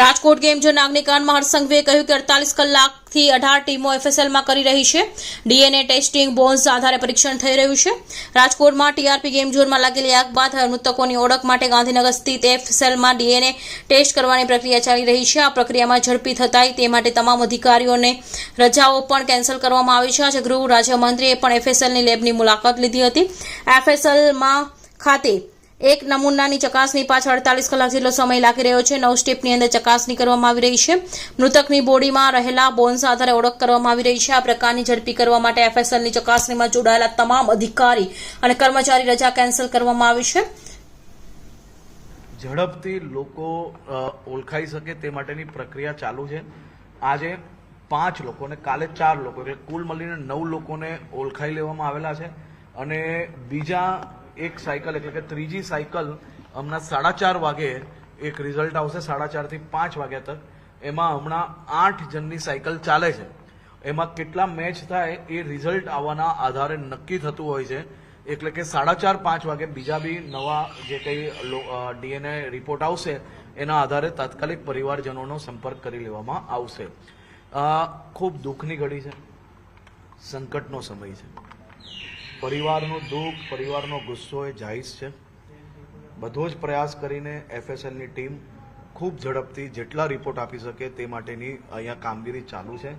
Rajkot game zone અગ્નિકાંડમાં હર્ષસંઘવીએ કહ્યું કે અડતાલીસ કલાકથી અઢાર ટીમો એફએસએલમાં કરી રહી છે. ડીએનએ ટેસ્ટિંગ બોન્સ આધારે પરીક્ષણ થઈ રહ્યું છે. રાજકોટમાં ટીઆરપી ગેમ ઝોનમાં લાગેલી આગ બાદ મૃતકોની ઓળખ માટે ગાંધીનગર સ્થિત એફએસએલમાં ડીએનએ ટેસ્ટ કરવાની પ્રક્રિયા ચાલી રહી છે. આ પ્રક્રિયામાં ઝડપી થતાય તે માટે તમામ અધિકારીઓને રજાઓ પણ કેન્સલ કરવામાં આવી છે. આજે ગૃહ રાજ્યમંત્રીએ પણ એફએસએલની લેબની મુલાકાત લીધી હતી. એફએસએલમાં ખાતે એક નમૂનાની ચકાસણી પાછળ અડતાલીસ કલાક જેટલો સમય લાગી રહ્યો છે. નવ સ્ટેપની અંદર ચકાસણી કરવામાં આવી રહી છે. મૃતકની બોડીમાં રહેલા બોન્સ આધારે ઓળખ કરવામાં આવી રહી છે. આ પ્રકારની ઝડપી કરવા માટે એફએસએલની ચકાસણીમાં જોડાયેલા તમામ અધિકારી અને કર્મચારી રજા કેન્સલ કરવામાં આવી છે. ઝડપથી લોકો ઓળખાઈ શકે તે માટેની પ્રક્રિયા ચાલુ છે. આજે પાંચ લોકો અને કાલે ચાર લોકો, એટલે કુલ મળીને નવ લોકોને ઓળખાઈ લેવામાં આવેલા છે. અને બીજા એક સાયકલ, એટલે કે ત્રીજી સાયકલ હમણાં સાડા ચાર વાગે, એક રિઝલ્ટ આવશે સાડા ચારથી પાંચ વાગ્યા તક. એમાં હમણાં આઠ જણની સાયકલ ચાલે છે. એમાં કેટલા મેચ થાય એ રિઝલ્ટ આવવાના આધારે નક્કી થતું હોય છે. એટલે કે સાડા ચાર પાંચ વાગે બીજા બી નવા જે કંઈ ડીએનએ રિપોર્ટ આવશે, એના આધારે તાત્કાલિક પરિવારજનોનો સંપર્ક કરી લેવામાં આવશે. ખૂબ દુઃખની ઘડી છે. સંકટનો સમય છે. પરિવારનું દુઃખ, પરિવારનો ગુસ્સો એ જાયઝ છે. બધો જ પ્રયાસ કરીને એફએસએલની ટીમ ખૂબ ઝડપથી જેટલા રિપોર્ટ આપી શકે તે માટેની અહીંયા કામગીરી ચાલુ છે.